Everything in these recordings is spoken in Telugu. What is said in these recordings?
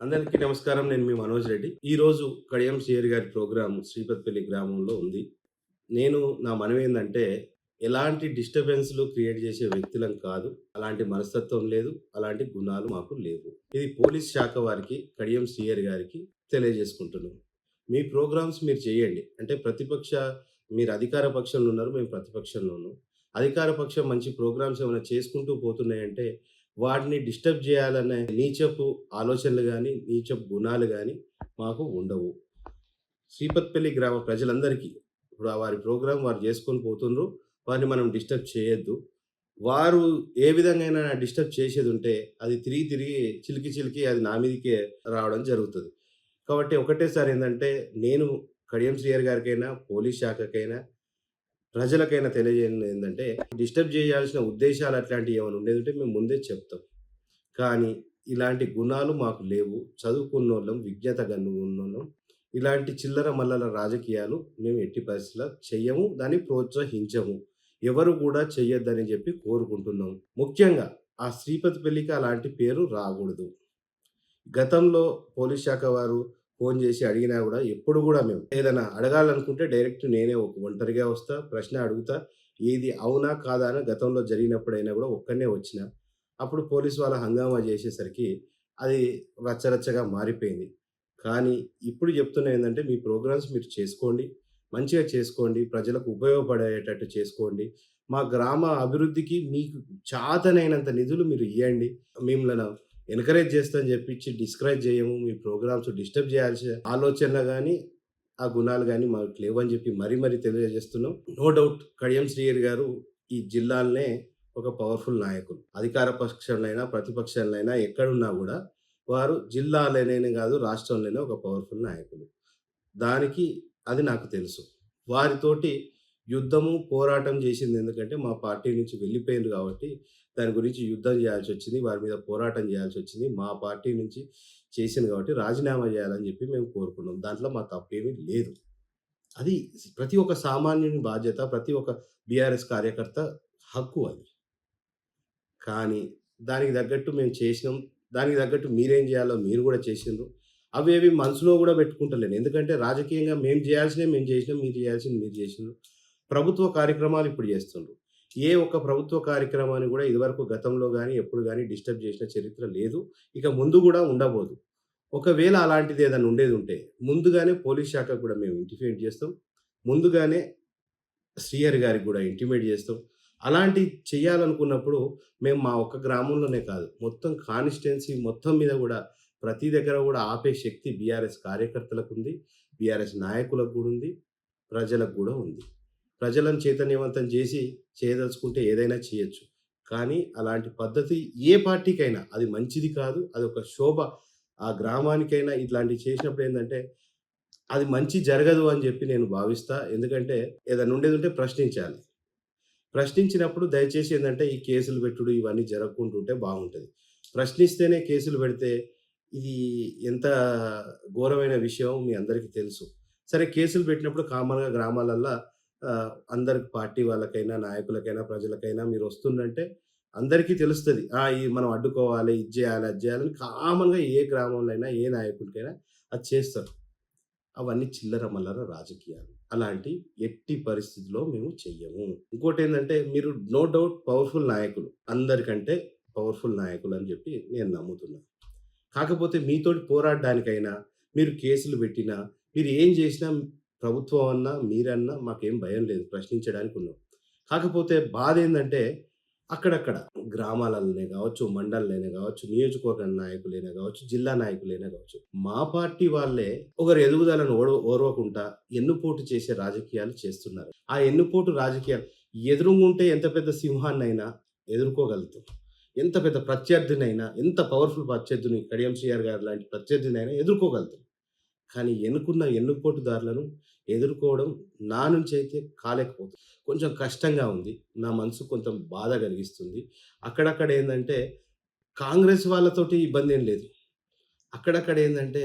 అందరికీ నమస్కారం. నేను మీ మనోజ్ రెడ్డి. ఈరోజు కడియం సిఆర్ గారి ప్రోగ్రాం శ్రీపతిపల్లి గ్రామంలో ఉంది. నేను నా మనవి ఏంటంటే ఎలాంటి డిస్టర్బెన్స్లు క్రియేట్ చేసే వ్యక్తులం కాదు. అలాంటి మనస్తత్వం లేదు. అలాంటి గుణాలు మాకు లేవు. ఇది పోలీస్ శాఖ వారికి కడియం సిఆర్ గారికి తెలియజేసుకుంటున్నాను మీ ప్రోగ్రామ్స్ మీరు చేయండి. అంటే ప్రతిపక్ష మీరు అధికార పక్షంలో ఉన్నారు మేము ప్రతిపక్షంలో ఉన్నాం. అధికార పక్షం మంచి ప్రోగ్రామ్స్ ఏమైనా చేసుకుంటూ పోతున్నాయంటే వాటిని డిస్టర్బ్ చేయాలనే నీచపు ఆలోచనలు కానీ నీచపు గుణాలు కానీ మాకు ఉండవు. శ్రీపత్పల్లి గ్రామ ప్రజలందరికీ ఇప్పుడు వారి ప్రోగ్రాం వారు చేసుకొని పోతుండ్రు. వారిని మనం డిస్టర్బ్ చేయొద్దు. వారు ఏ విధంగా డిస్టర్బ్ చేసేది ఉంటే అది తిరిగి తిరిగి చిలికి చిలికి అది నా మీదకే రావడం జరుగుతుంది. కాబట్టి ఒకటేసారి ఏంటంటే నేను కడియం శ్రీయర్ గారికైనా పోలీస్ శాఖకైనా ప్రజలకైనా తెలియజేయడం ఏంటంటే డిస్టర్బ్ చేయాల్సిన ఉద్దేశాలు అట్లాంటివి ఏమైనా ఉండేది ఉంటే మేము ముందే చెప్తాం. కానీ ఇలాంటి గుణాలు మాకు లేవు. చదువుకున్న వాళ్ళం విజ్ఞత గన్ను ఉన్నోళ్ళం. ఇలాంటి చిల్లర మల్లల రాజకీయాలు మేము ఎట్టి పరిస్థితుల్లో చెయ్యము దాన్ని ప్రోత్సహించము. ఎవరు కూడా చెయ్యొద్దని చెప్పి కోరుకుంటున్నాం. ముఖ్యంగా ఆ శ్రీపతి పెళ్ళికి అలాంటి పేరు రాకూడదు. గతంలో పోలీస్ శాఖ వారు ఫోన్ చేసి అడిగినా కూడా ఎప్పుడు కూడా మేము ఏదైనా అడగాలనుకుంటే డైరెక్ట్ నేనే ఒక ఒంటరిగా వస్తా ప్రశ్న అడుగుతా ఏది అవునా కాదా అని గతంలో జరిగినప్పుడైనా కూడా ఒక్కనే వచ్చిన. అప్పుడు పోలీస్ వాళ్ళ హంగామా చేసేసరికి అది రచ్చరచ్చగా మారిపోయింది. కానీ ఇప్పుడు చెప్తున్నా ఏంటంటే మీ ప్రోగ్రామ్స్ మీరు చేసుకోండి మంచిగా చేసుకోండి ప్రజలకు ఉపయోగపడేటట్టు చేసుకోండి. మా గ్రామ అభివృద్ధికి మీకు చాతనైనంత నిధులు మీరు ఇవ్వండి మిమ్మల్ని ఎంకరేజ్ చేస్తామని చెప్పించి డిస్కరేజ్ చేయము మీ ప్రోగ్రామ్స్ డిస్టర్బ్ చేయాల్సిన ఆలోచన కానీ ఆ గుణాలు కానీ మాకు లేవని చెప్పి మరీ మరీ తెలియజేస్తున్నాం. నో డౌట్ కడియం శ్రీయర్ గారు ఈ జిల్లాలనే ఒక పవర్ఫుల్ నాయకులు. అధికార పక్షంలోనైనా ప్రతిపక్షంలోనైనా ఎక్కడున్నా కూడా వారు జిల్లాలోనే కాదు రాష్ట్రంలోనే ఒక పవర్ఫుల్ నాయకులు. దానికి అది నాకు తెలుసు. వారితోటి యుద్ధము పోరాటం చేసింది. ఎందుకంటే మా పార్టీ నుంచి వెళ్ళిపోయింది కాబట్టి దాని గురించి యుద్ధం చేయాల్సి వచ్చింది. వారి మీద పోరాటం చేయాల్సి వచ్చింది. మా పార్టీ నుంచి చేసింది కాబట్టి రాజీనామా చేయాలని చెప్పి మేము కోరుకున్నాం. దాంట్లో మా తప్పేమీ లేదు. అది ప్రతి ఒక్క సామాన్యుని బాధ్యత ప్రతి ఒక్క బీఆర్ఎస్ కార్యకర్త హక్కు అది. కానీ దానికి తగ్గట్టు మేము చేసినాం. దానికి తగ్గట్టు మీరేం చేయాలో మీరు కూడా చేసిండ్రు అవేవి మనసులో కూడా పెట్టుకుంటలేను. ఎందుకంటే రాజకీయంగా మేము చేయాల్సినవి మేము చేసినాం మీరు చేయాల్సింది మీరు చేసినారు. ప్రభుత్వ కార్యక్రమాలు ఇప్పుడు చేస్తుండ్రు. ఏ ఒక్క ప్రభుత్వ కార్యక్రమాన్ని కూడా ఇదివరకు గతంలో కానీ ఎప్పుడు కానీ డిస్టర్బ్ చేసిన చరిత్ర లేదు. ఇక ముందు కూడా ఉండబోదు. ఒకవేళ అలాంటిది ఏదైనా ఉండేది ఉంటే ముందుగానే పోలీస్ శాఖ కూడా మేము ఇంటిమేట్ చేస్తాం. ముందుగానే శ్రీహరి గారికి కూడా ఇంటిమేట్ చేస్తాం. అలాంటి చేయాలనుకున్నప్పుడు మేము మా ఒక్క గ్రామంలోనే కాదు మొత్తం కాన్స్టిట్యున్సీ మొత్తం మీద కూడా ప్రతి దగ్గర కూడా ఆపే శక్తి బీఆర్ఎస్ కార్యకర్తలకు ఉంది. బీఆర్ఎస్ నాయకులకు కూడా ఉంది. ప్రజలకు కూడా ఉంది. ప్రజలను చైతన్యవంతం చేసి చేయదలుచుకుంటే ఏదైనా చేయొచ్చు. కానీ అలాంటి పద్ధతి ఏ పార్టీకైనా అది మంచిది కాదు అది ఒక శోభ. ఆ గ్రామానికైనా ఇట్లాంటివి చేసినప్పుడు ఏంటంటే అది మంచి జరగదు అని చెప్పి నేను భావిస్తా. ఎందుకంటే ఏదైనా ఉండేది ఉంటే ప్రశ్నించాలి. ప్రశ్నించినప్పుడు దయచేసి ఏంటంటే ఈ కేసులు పెట్టుడు ఇవన్నీ జరగకుంటుంటే బాగుంటుంది. ప్రశ్నిస్తేనే కేసులు పెడితే ఇది ఎంత ఘోరమైన విషయం మీ అందరికీ తెలుసు. సరే కేసులు పెట్టినప్పుడు కామన్గా గ్రామాలల్లో అందరికి పార్టీ వాళ్ళకైనా నాయకులకైనా ప్రజలకైనా మీరు వస్తుందంటే అందరికీ తెలుస్తుంది. ఈ మనం అడ్డుకోవాలి ఇది చేయాలి అది చేయాలని కామన్గా ఏ గ్రామంలో అయినా ఏ నాయకుడికైనా అది చేస్తారు. అవన్నీ చిల్లర మల్లర రాజకీయాలు. అలాంటి ఎట్టి పరిస్థితిలో మేము చెయ్యము. ఇంకోటి ఏంటంటే మీరు నో డౌట్ పవర్ఫుల్ నాయకులు. అందరికంటే పవర్ఫుల్ నాయకులు అని చెప్పి నేను నమ్ముతున్నాను కాకపోతే మీతోటి పోరాడడానికైనా మీరు కేసులు పెట్టినా మీరు ఏం చేసినా ప్రభుత్వం అన్నా మీరన్నా మాకేం భయం లేదు ప్రశ్నించడానికి ఉన్నాం కాకపోతే బాధ ఏంటంటే అక్కడక్కడ గ్రామాలలోనే కావచ్చు మండలంలోనే కావచ్చు నియోజకవర్గ నాయకులైనా కావచ్చు జిల్లా నాయకులైనా కావచ్చు మా పార్టీ వాళ్ళే ఒకరు ఎదుగుదలను ఓడ ఓర్వకుండా ఎన్నుపోటు చేసే రాజకీయాలు చేస్తున్నారు. ఆ ఎన్నుపోటు రాజకీయాలు ఎదురుగుంటే ఎంత పెద్ద సింహాన్నైనా ఎదుర్కోగలుగుతాం. ఎంత పెద్ద ప్రత్యర్థినైనా ఎంత పవర్ఫుల్ ప్రత్యర్థిని కడియం శ్రీఆర్ గారు లాంటి ప్రత్యర్థినైనా ఎదుర్కోగలుగుతాం. కానీ ఎన్నుకున్న ఎన్నుపోటుదారులను ఎదుర్కోవడం నా నుంచి అయితే కాలేకపోతుంది కొంచెం కష్టంగా ఉంది నా మనసు కొంత బాధ కలిగిస్తుంది అక్కడక్కడ ఏంటంటే కాంగ్రెస్ వాళ్ళతోటి ఇబ్బంది ఏం లేదు అక్కడక్కడ ఏంటంటే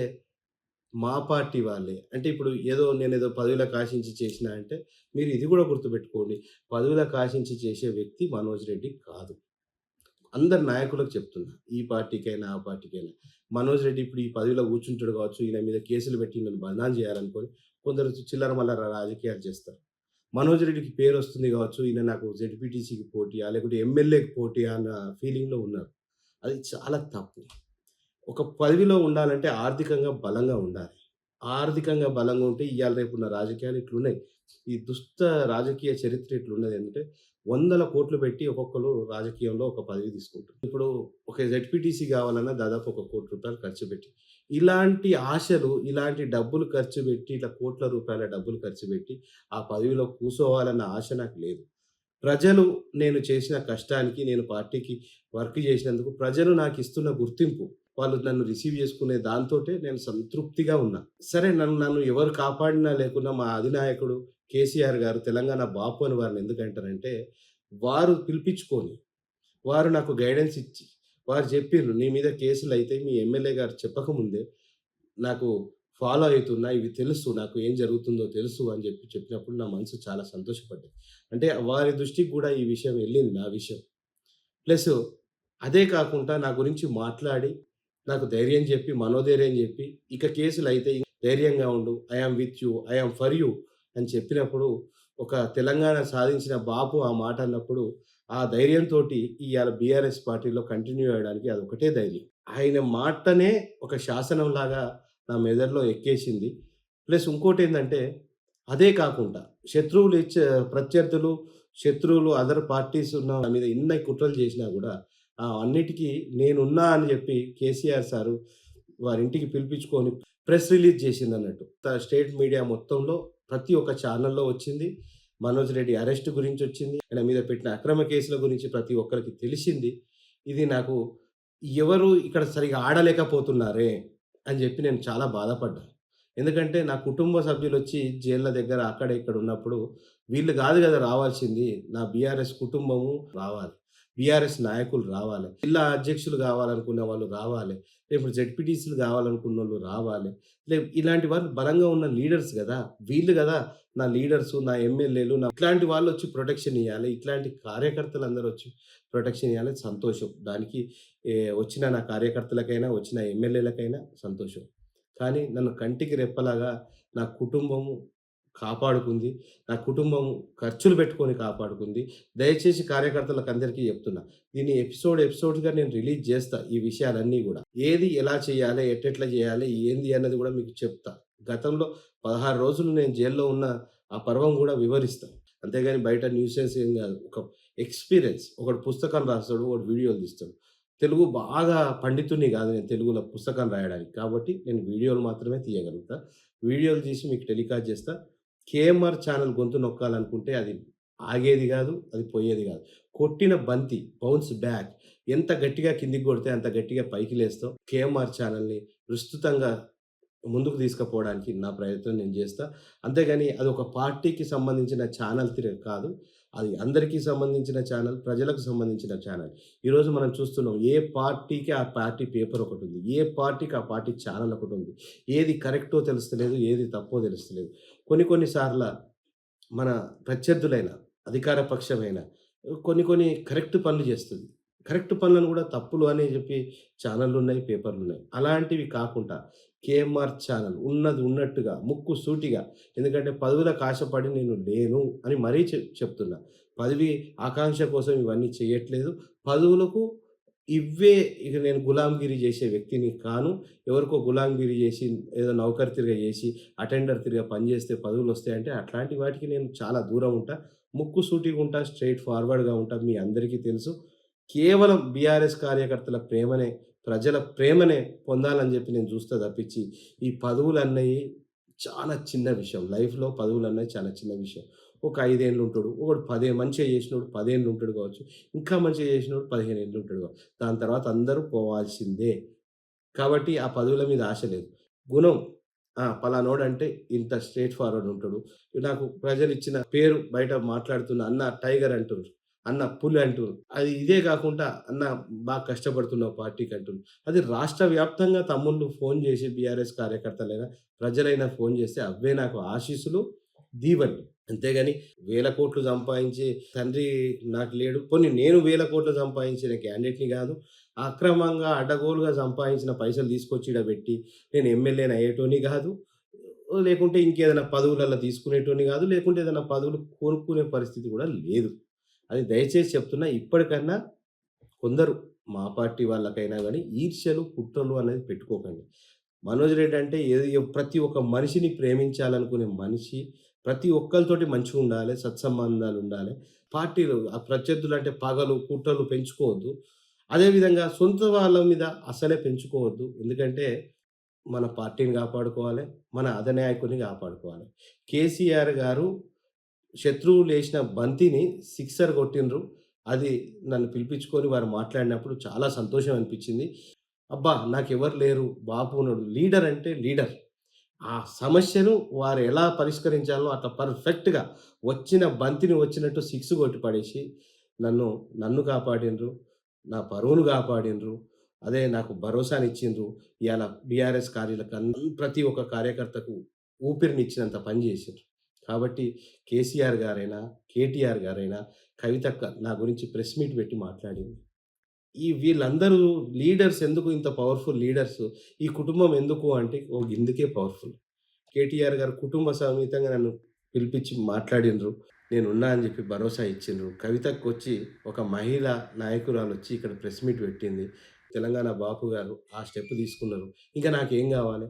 మా పార్టీ వాళ్ళే అంటే ఇప్పుడు ఏదో నేను ఏదో పదవులకు ఆశించి చేసిన అంటే మీరు ఇది కూడా గుర్తుపెట్టుకోండి పదవులకు ఆశించి చేసే వ్యక్తి మనోజ్ రెడ్డి కాదు అందరు నాయకులకు చెప్తున్నా. ఈ పార్టీకైనా, ఆ పార్టీకైనా. మనోజ్ రెడ్డి ఇప్పుడు ఈ పదవిలో కూర్చుంటాడు కావచ్చు. ఈయన మీద కేసులు పెట్టి నన్ను బదనాం చేయాలనుకొని కొందరు చిల్లర మల్లర రాజకీయాలు చేస్తారు. మనోజ్ రెడ్డికి పేరొస్తుంది కావచ్చు. ఈయన నాకు జెడ్పీటీసీకి పోటీయా? లేకుంటే ఎమ్మెల్యేకి పోటీయా? అన్న ఫీలింగ్‌లో ఉన్నారు. అది చాలా తప్పు. ఒక పదవిలో ఉండాలంటే ఆర్థికంగా బలంగా ఉండాలి. ఆర్థికంగా బలంగా ఉంటే ఇవాళ రేపు ఉన్న రాజకీయాలు ఇట్లున్నాయి. ఈ దుష్ట రాజకీయ చరిత్ర ఇట్లున్నది ఏంటంటే వందల కోట్లు పెట్టి ఒక్కొక్కరు రాజకీయంలో ఒక పదవి తీసుకుంటారు. ఇప్పుడు ఒక జెడ్పీటీసీ కావాలన్నా దాదాపు ఒక కోటి రూపాయలు ఖర్చు పెట్టి. ఇలాంటి ఆశలు, ఇలాంటి డబ్బులు ఖర్చు పెట్టి, ఇట్లా కోట్ల రూపాయల డబ్బులు ఖర్చు పెట్టి ఆ పదవిలో కూసోవాలన్న ఆశ నాకు లేదు. ప్రజలు నేను చేసిన కష్టానికి, నేను పార్టీకి వర్క్ చేసినందుకు ప్రజలు నాకు ఇస్తున్న గుర్తింపు, వాళ్ళు నన్ను రిసీవ్ చేసుకునే దాంతోటే నేను సంతృప్తిగా ఉన్నా. సరే నన్ను నన్ను ఎవరు కాపాడినా లేకున్నా మా అధినాయకుడు కేసీఆర్ గారు తెలంగాణ బాపు అని వారిని ఎందుకంటారంటే, వారు పిలిపించుకొని, వారు నాకు గైడెన్స్ ఇచ్చి, వారు చెప్పిర్రు నీ మీద కేసులు అయితే మీ ఎమ్మెల్యే గారు చెప్పకముందే నాకు ఫాలో అవుతున్నా ఇవి తెలుసు. నాకు ఏం జరుగుతుందో తెలుసు అని చెప్పి చెప్పినప్పుడు నా మనసు చాలా సంతోషపడ్డది. అంటే వారి దృష్టికి కూడా ఈ విషయం వెళ్ళింది నా విషయం. ప్లస్ అదే కాకుండా నా గురించి మాట్లాడి, నాకు ధైర్యం చెప్పి, మనోధైర్యం చెప్పి, ఇక కేసులు అయితే ధైర్యంగా ఉండు. I am with you. I for you అని చెప్పినప్పుడు ఒక తెలంగాణ సాధించిన బాపు ఆ మాట అన్నప్పుడు ఆ ధైర్యంతోటి ఇవాళ బీఆర్ఎస్ పార్టీలో కంటిన్యూ అయ్యడానికి ఒకటే ధైర్యం. ఆయన మాటనే ఒక శాసనంలాగా నా మెదడులో ఎక్కేసింది. ప్లస్ ఇంకోటి ఏంటంటే అదే కాకుండా శత్రువులు ఇచ్చే ప్రత్యర్థులు, శత్రువులు అదర్ పార్టీస్ ఉన్న మీద ఎన్ని కుట్రలు చేసినా కూడా ఆ అన్నిటికి నేనున్నా అని చెప్పి కేసీఆర్ సారు వారింటికి పిలిపించుకొని ప్రెస్ రిలీజ్ చేసిందన్నట్టు. త స్టేట్ మీడియా మొత్తంలో ప్రతి ఒక్క ఛానల్లో వచ్చింది. మనోజ్ రెడ్డి అరెస్ట్ గురించి వచ్చింది ఆయన మీద పెట్టిన అక్రమ కేసుల గురించి ప్రతి ఒక్కరికి తెలిసింది. ఇది నాకు ఎవరు ఇక్కడ సరిగా ఆడలేకపోతున్నారే అని చెప్పి నేను చాలా బాధపడ్డాను ఎందుకంటే నా కుటుంబ సభ్యులు వచ్చి జైళ్ళ దగ్గర అక్కడ ఇక్కడ ఉన్నప్పుడు వీళ్ళు కాదు కదా రావాల్సింది. నా బీఆర్ఎస్ కుటుంబము రావాలి. బీఆర్ఎస్ నాయకులు రావాలి. జిల్లా అధ్యక్షులు కావాలనుకునే వాళ్ళు రావాలి. రేపు జెడ్పీటీసీలు కావాలనుకున్నోళ్ళు రావాలి. లే ఇలాంటి వాళ్ళు బలంగా ఉన్న లీడర్స్ కదా వీళ్ళు కదా నా లీడర్స్ నా ఎమ్మెల్యేలు నా ఇట్లాంటి వాళ్ళొచ్చి ప్రొటెక్షన్ ఇవ్వాలి ఇట్లాంటి కార్యకర్తలు అందరూ వచ్చి ప్రొటెక్షన్ ఇవ్వాలి సంతోషం. దానికి వచ్చిన నా కార్యకర్తలకైనా, వచ్చిన ఎమ్మెల్యేలకైనా సంతోషం. కానీ నన్ను కంటికి రెప్పలాగా నా కుటుంబము కాపాడుకుంది. నా కుటుంబం ఖర్చులు పెట్టుకొని కాపాడుకుంది. దయచేసి కార్యకర్తలకు అందరికీ చెప్తున్నా. దీన్ని ఎపిసోడ్ ఎపిసోడ్‌గా నేను రిలీజ్ చేస్తా ఈ విషయాలన్నీ కూడా ఏది ఎలా చేయాలి? ఎట్టెట్లా చేయాలి? ఏంది అన్నది కూడా మీకు చెప్తా. గతంలో 16 రోజులు నేను జైల్‌లో ఉన్న ఆ పర్వం కూడా వివరిస్తా. అంతేగాని బయట న్యూసెన్స్ ఏం కాదు ఒక ఎక్స్‌పీరియన్స్. ఒకటి పుస్తకం రాస్తాడు. ఒకటి వీడియోలు తీస్తాడు. తెలుగు బాగా పండితుడిని కాదు నేను తెలుగులో పుస్తకం రాయడానికి. కాబట్టి నేను వీడియోలు మాత్రమే తీయగలుగుతా. వీడియోలు తీసి మీకు టెలికాస్ట్ చేస్తా. కేఎంఆర్ ఛానల్ గొంతు నొక్కాలనుకుంటే అది ఆగేది కాదు అది పోయేది కాదు కొట్టిన బంతి బౌన్స్ బ్యాక్. ఎంత గట్టిగా కిందికి కొడితే అంత గట్టిగా పైకి లేస్తాం. కేఎంఆర్ ఛానల్ని విస్తృతంగా ముందుకు తీసుకుపోవడానికి నా ప్రయత్నం నేను చేస్తా. అంతేగాని అది ఒక పార్టీకి సంబంధించిన ఛానల్ తిర కాదు. అది అందరికీ సంబంధించిన ఛానల్ ప్రజలకు సంబంధించిన ఛానల్ ఈరోజు మనం చూస్తున్నాం. ఏ పార్టీకి ఆ పార్టీ పేపర్ ఒకటి ఉంది ఏ పార్టీకి ఆ పార్టీ ఛానల్ ఒకటి ఉంది ఏది కరెక్టో తెలుస్తలేదు. ఏది తప్పో తెలుస్తలేదు. కొన్ని కొన్ని సార్ల మన ప్రత్యర్థులైన, అధికార పక్షమైన కొన్ని కొన్ని కరెక్ట్ పనులు చేస్తుంది. కరెక్ట్ పనులను కూడా తప్పులు అని చెప్పి పేపర్లు ఉన్నాయి అలాంటివి కాకుండా కేఎంఆర్ ఛానల్ ఉన్నది ఉన్నట్టుగా ముక్కు సూటిగా ఎందుకంటే పదవులకు ఆశపడి నేను లేను అని మరీ చెప్తున్నా. పదవి ఆకాంక్ష కోసం ఇవన్నీ చేయట్లేదు. పదవులకు ఇవే ఇక నేను గులాంగిరి చేసే వ్యక్తిని కాను. ఎవరికో గులాంగిరి చేసి ఏదో నౌకర్ తిరిగా చేసి, అటెండర్ తిరిగా పనిచేస్తే పదవులు వస్తాయంటే అట్లాంటి వాటికి నేను చాలా దూరం ఉంటా. ముక్కు సూటిగా ఉంటా. స్ట్రెయిట్ ఫార్వర్డ్‌గా ఉంటా. మీ అందరికీ తెలుసు. కేవలం బీఆర్ఎస్ కార్యకర్తల ప్రేమనే, ప్రజల ప్రేమనే పొందాలని చెప్పి నేను చూస్తే తప్పించి, ఈ పదవులన్నయి చాలా చిన్న విషయం. లైఫ్‌లో పదవులన్నయి చాలా చిన్న విషయం. ఒక ఐదేళ్ళు ఉంటాడు. ఒకడు పదే మంచిగా చేసినోడు పదేళ్ళు ఉంటాడు కావచ్చు. ఇంకా మంచిగా చేసినోడు పదిహేను ఏళ్ళు ఉంటాడు కావచ్చు. దాని తర్వాత అందరూ పోవాల్సిందే. కాబట్టి ఆ పదవుల మీద ఆశ లేదు. గుణం పలానోడు పలానోడంటే ఇంత స్ట్రేట్ ఫార్వర్డ్ ఉంటాడు. నాకు ప్రజలు ఇచ్చిన పేరు బయట మాట్లాడుతున్న అన్న టైగర్ అంటున్నారు అన్న పులి అంటుర్రు. అది ఇదే కాకుండా అన్న బాగా కష్టపడుతున్న పార్టీకి అంటుర్రు. అది రాష్ట్ర వ్యాప్తంగా తమ్ముళ్ళు ఫోన్ చేసి బీఆర్ఎస్ కార్యకర్తలైనా, ప్రజలైనా ఫోన్ చేస్తే అవే నాకు ఆశీస్సులు. దీవెనలు అంతేగాని వేల కోట్లు సంపాదించి తండ్రి నాకు లేడు కొన్ని నేను వేల కోట్లు సంపాదించిన క్యాండిడేట్ని కాదు అక్రమంగా అడ్డగోలుగా సంపాదించిన పైసలు తీసుకొచ్చి పెట్టి నేను ఎమ్మెల్యేని అయ్యేటోని కాదు లేకుంటే ఇంకేదైనా పదవులలో తీసుకునేటోని కాదు లేకుంటే ఏదైనా పదవులు కోరుకునే పరిస్థితి కూడా లేదు అది దయచేసి చెప్తున్నా ఇప్పటికన్నా కొందరు మా పార్టీ వాళ్ళకైనా కానీ ఈర్ష్యలు కుట్రలు అనేది పెట్టుకోకండి. మనోజ్ రెడ్డి అంటే ఏదో ప్రతి ఒక్క మనిషిని ప్రేమించాలనుకునే మనిషి ప్రతి ఒక్కరితోటి మంచిగా ఉండాలి సత్సంబంధాలు ఉండాలి. పార్టీలు ఆ ప్రత్యర్థులు అంటే పగలు కుట్రలు పెంచుకోవద్దు. అదేవిధంగా సొంత వాళ్ళ మీద అసలే పెంచుకోవద్దు. ఎందుకంటే మన పార్టీని కాపాడుకోవాలి మన అధనాయకుని కాపాడుకోవాలి. కేసీఆర్ గారు శత్రువులు లేచిన బంతిని సిక్సర్ కొట్టినరు అది నన్ను పిలిపించుకొని వారు మాట్లాడినప్పుడు చాలా సంతోషం అనిపించింది. అబ్బా నాకు ఎవరు లేరు. బాపు ఉన్నాడు. లీడర్ అంటే లీడర్. ఆ సమస్యను వారు ఎలా పరిష్కరించాలో అట్లా పర్ఫెక్ట్గా వచ్చిన బంతిని వచ్చినట్టు సిక్స్ కొట్టి పడేసి నన్ను నన్ను కాపాడినరు నా పరువును కాపాడినరు అదే నాకు భరోసానిచ్చిండ్రు. ఇవాళ బీఆర్ఎస్ కార్యాలకు ప్రతి ఒక్క కార్యకర్తకు ఊపిరినిచ్చినంత పని చేసిండ్రు. కాబట్టి కేసీఆర్ గారైనా కేటీఆర్ గారైనా కవితక్క నా గురించి ప్రెస్ మీట్ పెట్టి మాట్లాడింది. ఈ వీళ్ళందరూ లీడర్స్ ఎందుకు ఇంత పవర్ఫుల్ లీడర్స్? ఈ కుటుంబం ఎందుకు అంటే ఓ ఇందుకే పవర్ఫుల్. కేటీఆర్ గారు కుటుంబ సమేతంగా నన్ను పిలిపించి మాట్లాడినరు. నేను ఉన్నా అని చెప్పి భరోసా ఇచ్చిండ్రు. కవితకు వచ్చి ఒక మహిళ నాయకురాలు వచ్చి ఇక్కడ ప్రెస్ మీట్ పెట్టింది. తెలంగాణ బాపు గారు ఆ స్టెప్ తీసుకున్నారు. ఇంకా నాకేం కావాలి?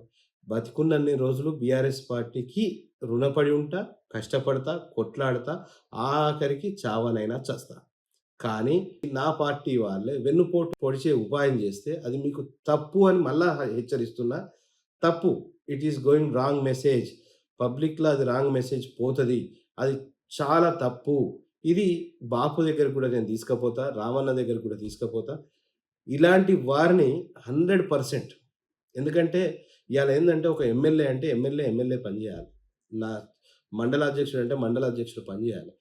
బతికున్నన్ని రోజులు బీఆర్ఎస్ పార్టీకి రుణపడి ఉంటా కష్టపడతా కొట్లాడతా ఆఖరికి చావనైనా చస్తా. కానీ నా పార్టీ వాళ్ళే వెన్నుపోటు పొడిచే ఉపాయం చేస్తే అది మీకు తప్పు అని మళ్ళా హెచ్చరిస్తున్నా. తప్పు. It is going wrong message పబ్లిక్లో అది రాంగ్ మెసేజ్ పోతుంది. అది చాలా తప్పు. ఇది బాపు దగ్గర కూడా నేను తీసుకుపోతా రామన్న దగ్గర కూడా తీసుకుపోతా. ఇలాంటి వారిని హండ్రెడ్ పర్సెంట్. ఎందుకంటే ఇవాళ ఏంటంటే ఒక ఎమ్మెల్యే అంటే ఎమ్మెల్యే ఎమ్మెల్యే పనిచేయాలి నా మండల అధ్యక్షుడు అంటే మండల అధ్యక్షుడు పనిచేయాలి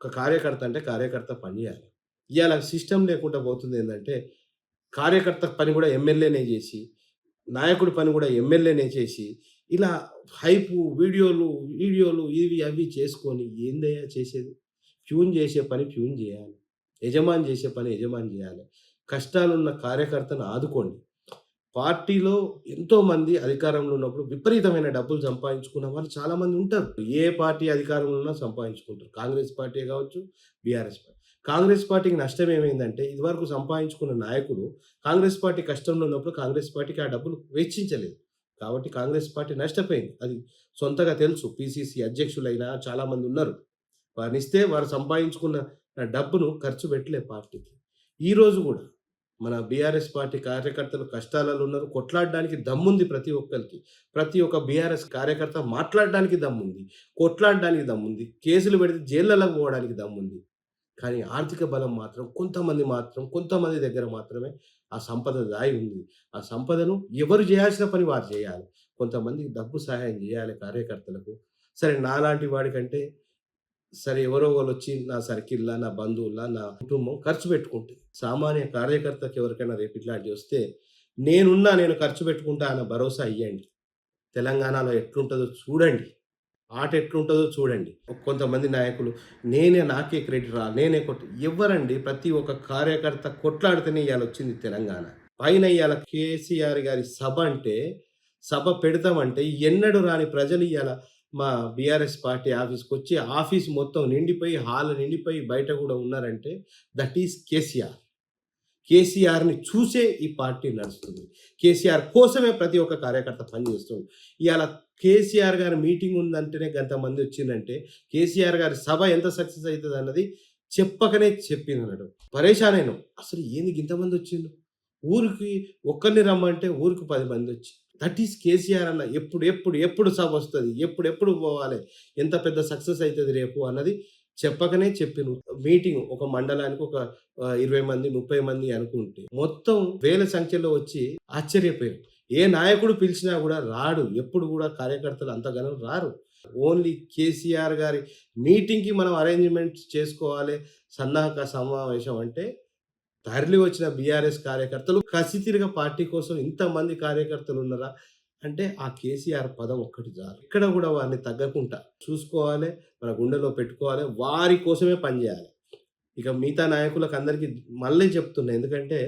ఒక కార్యకర్త అంటే కార్యకర్త పనిచేయాలి ఇవాళ సిస్టమ్ లేకుండా పోతుంది ఏంటంటే కార్యకర్త పని కూడా ఎమ్మెల్యేనే చేసి నాయకుడి పని కూడా ఎమ్మెల్యేనే చేసి ఇలా హైపు వీడియోలు వీడియోలు ఇవి అవి చేసుకొని ఏందయ్యా చేసేది? ప్యూన్ చేసే పని ప్యూన్ చేయాలి. యజమాని చేసే పని యజమాని చేయాలి. కష్టాలున్న కార్యకర్తను ఆదుకోండి. పార్టీలో ఎంతో మంది అధికారంలో ఉన్నప్పుడు విపరీతమైన డబ్బులు సంపాదించుకున్న వాళ్ళు చాలా మంది ఉంటారు. ఏ పార్టీ అధికారంలో ఉన్నా సంపాదించుకుంటారు. కాంగ్రెస్ పార్టీ కావచ్చు బీఆర్ఎస్ పార్టీ. కాంగ్రెస్ పార్టీకి నష్టం ఏమైందంటే ఇదివరకు సంపాదించుకున్న నాయకులు కాంగ్రెస్ పార్టీ కష్టంలో ఉన్నప్పుడు కాంగ్రెస్ పార్టీకి ఆ డబ్బులు వెచ్చించలేదు. కాబట్టి కాంగ్రెస్ పార్టీ నష్టపోయింది. అది సొంతగా తెలుసు. పిసిసి అధ్యక్షులైనా చాలా మంది ఉన్నారు. వారిని ఇస్తే వారు సంపాదించుకున్న డబ్బును ఖర్చు పెట్టలే పార్టీకి. ఈరోజు కూడా మన బీఆర్ఎస్ పార్టీ కార్యకర్తలు కష్టాలలో ఉన్నారు. కొట్లాడడానికి దమ్ముంది ప్రతి ఒక్కరికి. ప్రతి ఒక్క బీఆర్ఎస్ కార్యకర్త మాట్లాడడానికి దమ్ముంది. కొట్లాడడానికి దమ్ముంది. కేసులు పెడితే జైళ్ళలోకి పోవడానికి దమ్ముంది. కానీ ఆర్థిక బలం మాత్రం కొంతమంది మాత్రం కొంతమంది దగ్గర మాత్రమే ఆ సంపద దాయి ఉంది. ఆ సంపదను ఎవరు చేయాల్సిన పని వారు చేయాలి. కొంతమందికి డబ్బు సహాయం చేయాలి కార్యకర్తలకు. సరే నాలాంటి వాడికంటే సరే ఎవరో వాళ్ళు వచ్చి నా సర్కిల్లా నా బంధువుల్లా నా కుటుంబం ఖర్చు పెట్టుకుంటుంది. సామాన్య కార్యకర్తకి ఎవరికైనా రేపు ఇట్లాంటి వస్తే నేనున్నా నేను ఖర్చు పెట్టుకుంటా అన్న భరోసా ఇవ్వండి తెలంగాణలో ఎట్లుంటుందో చూడండి. ఆట ఎట్లుంటుందో చూడండి. కొంతమంది నాయకులు నేనే నాకే క్రెడిట్ రా నేనే కొట్ట. ఎవరండి ప్రతి ఒక్క కార్యకర్త కొట్లాడితేనే ఇవాళ వచ్చింది తెలంగాణ. పైన ఇవాళ కేసీఆర్ గారి సభ అంటే సభ పెడతామంటే ఎన్నడూ రాని ప్రజలు ఇవాళ మా బీఆర్ఎస్ పార్టీ ఆఫీస్కి వచ్చి ఆఫీస్ మొత్తం నిండిపోయి హాల్ నిండిపోయి బయట కూడా ఉన్నారంటే దట్ ఈస్ కేసీఆర్. కేసీఆర్ని చూసే ఈ పార్టీ నడుస్తుంది. కేసీఆర్ కోసమే ప్రతి ఒక్క కార్యకర్త పనిచేస్తుంది. ఇవాళ కేసీఆర్ గారి మీటింగ్ ఉందంటేనే గంతమంది వచ్చిందంటే కేసీఆర్ గారి సభ ఎంత సక్సెస్ అవుతుంది అన్నది చెప్పకనే చెప్పింది అన్నాడు. పరేషాన్ అసలు ఏంది ఇంతమంది వచ్చిండు ఊరికి ఒక్కరిని రమ్మంటే ఊరికి పది మంది వచ్చి దట్ ఈస్ కేసీఆర్ అన్న ఎప్పుడు ఎప్పుడు ఎప్పుడు సభ వస్తుంది? ఎప్పుడు ఎప్పుడు పోవాలి? ఎంత పెద్ద సక్సెస్ అవుతుంది రేపు అన్నది చెప్పకనే చెప్పిన మీటింగ్ ఒక మండలానికి ఒక ఇరవై మంది ముప్పై మంది అనుకుంటే మొత్తం వేల సంఖ్యలో వచ్చి ఆశ్చర్యపోయారు. ఏ నాయకుడు పిలిచినా కూడా రాడు. ఎప్పుడు కూడా కార్యకర్తలు అంతగానో రారు. ఓన్లీ కేసీఆర్ గారి మీటింగ్కి మనం అరేంజ్మెంట్ చేసుకోవాలి. సన్నాహక సమావేశం అంటే తరలి వచ్చిన బీఆర్ఎస్ కార్యకర్తలు కసితిరిగా పార్టీ కోసం ఇంతమంది కార్యకర్తలు ఉన్నారా? అంటే ఆ కేసీఆర్ పదం ఒక్కటి చాలు. ఇక్కడ కూడా వారిని తగ్గకుండా చూసుకోవాలి మన గుండెలో పెట్టుకోవాలి వారి కోసమే పనిచేయాలి ఇక మిగతా నాయకులకు అందరికీ మళ్ళీ చెప్తున్నా ఎందుకంటే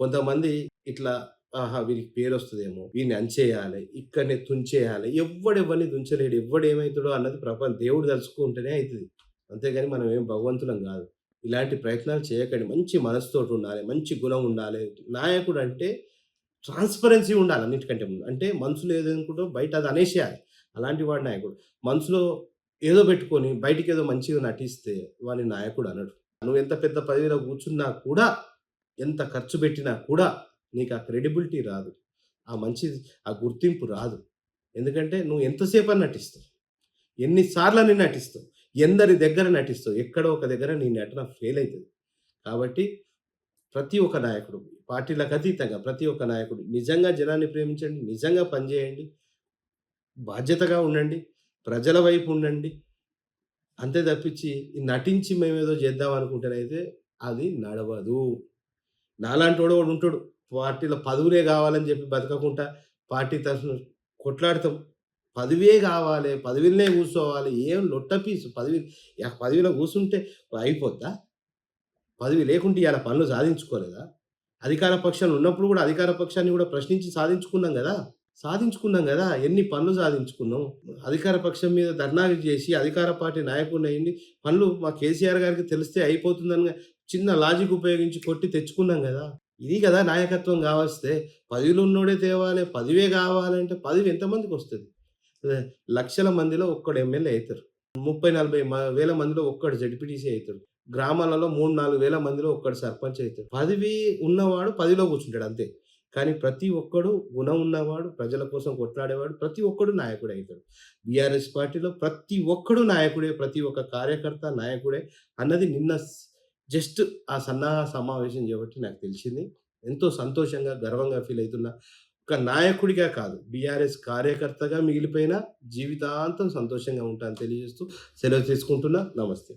కొంతమంది ఇట్లా ఆహా వీరికి పేరు వస్తుందేమో వీరిని అంచేయాలి ఇక్కడనే తుంచేయాలి ఎవడెవరిని తుంచలేడు ఎవడేమవుతాడో అన్నది ప్రపంచం దేవుడు తలుచుకుంటేనే అవుతుంది అంతేగాని మనం ఏం భగవంతులం కాదు. ఇలాంటి ప్రయత్నాలు చేయకండి. మంచి మనసుతోటి ఉండాలి. మంచి గుణం ఉండాలి. నాయకుడు అంటే ట్రాన్స్పరెన్సీ ఉండాలి అన్నిటికంటే ముందు. అంటే మనసులో ఏదో బయట అది అనేసేయాలి. అలాంటి వాడు నాయకుడు. మనసులో ఏదో పెట్టుకొని బయటికి ఏదో మంచిగా నటిస్తే వాని నాయకుడు అనడు. నువ్వు ఎంత పెద్ద పదవిలో కూర్చున్నా కూడా ఎంత ఖర్చు పెట్టినా కూడా నీకు ఆ క్రెడిబిలిటీ రాదు. ఆ మంచి ఆ గుర్తింపు రాదు. ఎందుకంటే నువ్వు ఎంతసేపు అని నటిస్తావు? ఎన్నిసార్లు అని నటిస్తావు? ఎందరి దగ్గర నటిస్తావు ఎక్కడో ఒక దగ్గర నీ నటన ఫెయిల్ అవుతుంది కాబట్టి ప్రతి ఒక్క నాయకుడు పార్టీలకు అతీతంగా ప్రతి ఒక్క నాయకుడు నిజంగా జనాన్ని ప్రేమించండి నిజంగా పనిచేయండి బాధ్యతగా ఉండండి ప్రజల వైపు ఉండండి. అంతే తప్పించి నటించి మేమేదో చేద్దాం అనుకుంటేనైతే అది నడవదు. నాలాంటి వాడు ఉంటాడు. పార్టీలో పదవులే కావాలని చెప్పి బతకకుండా పార్టీ తరఫున కొట్లాడతాం. పదవే కావాలి పదవిలోనే కూర్చోవాలి ఏం లొట్ట పీసు. పదవి పదవిలో కూర్చుంటే అయిపోద్దా? పదవి లేకుంటే ఇలా పనులు సాధించుకోలేదా? అధికార పక్షాన్ని ఉన్నప్పుడు కూడా అధికార పక్షాన్ని కూడా ప్రశ్నించి సాధించుకున్నాం కదా? సాధించుకున్నాం కదా? ఎన్ని పనులు సాధించుకున్నాం? అధికార పక్షం మీద ధర్నాలు చేసి అధికార పార్టీ నాయకుడిని అయింది పనులు మా కేసీఆర్ గారికి తెలిస్తే అయిపోతుందని చిన్న లాజిక్ ఉపయోగించి కొట్టి తెచ్చుకున్నాం కదా? ఇది కదా నాయకత్వం కావస్తే పదవిలో ఉన్నోడే తేవాలి పదివే కావాలంటే పదవి ఎంతమందికి వస్తుంది? లక్షల మందిలో ఒక్కడు ఎమ్మెల్యే అవుతారు ముప్పై నలభై మ- వేల మందిలో ఒక్కడు జడ్పీటీసీ అవుతాడు గ్రామాలలో మూడు నాలుగు వేల మందిలో ఒక్కడు సర్పంచ్ అవుతాడు పదవి ఉన్నవాడు పదిలో కూర్చుంటాడు అంతే. కానీ ప్రతి ఒక్కడు గుణం ఉన్నవాడు ప్రజల కోసం కొట్లాడేవాడు ప్రతి ఒక్కడు నాయకుడే అవుతాడు బీఆర్ఎస్ పార్టీలో ప్రతి ఒక్కడు నాయకుడే ప్రతి ఒక్క కార్యకర్త నాయకుడే అన్నది నిన్న జస్ట్ ఆ సన్నాహ సమావేశం చేయబట్టి నాకు తెలిసింది. ఎంతో సంతోషంగా గర్వంగా ఫీల్ అవుతున్నా. ఒక నాయకుడిగా కాదు. బీఆర్ఎస్ కార్యకర్తగా మిగిలిపోయిన జీవితాంతం సంతోషంగా ఉంటాను తెలియజేస్తూ సెలవు తీసుకుంటున్నా. నమస్తే.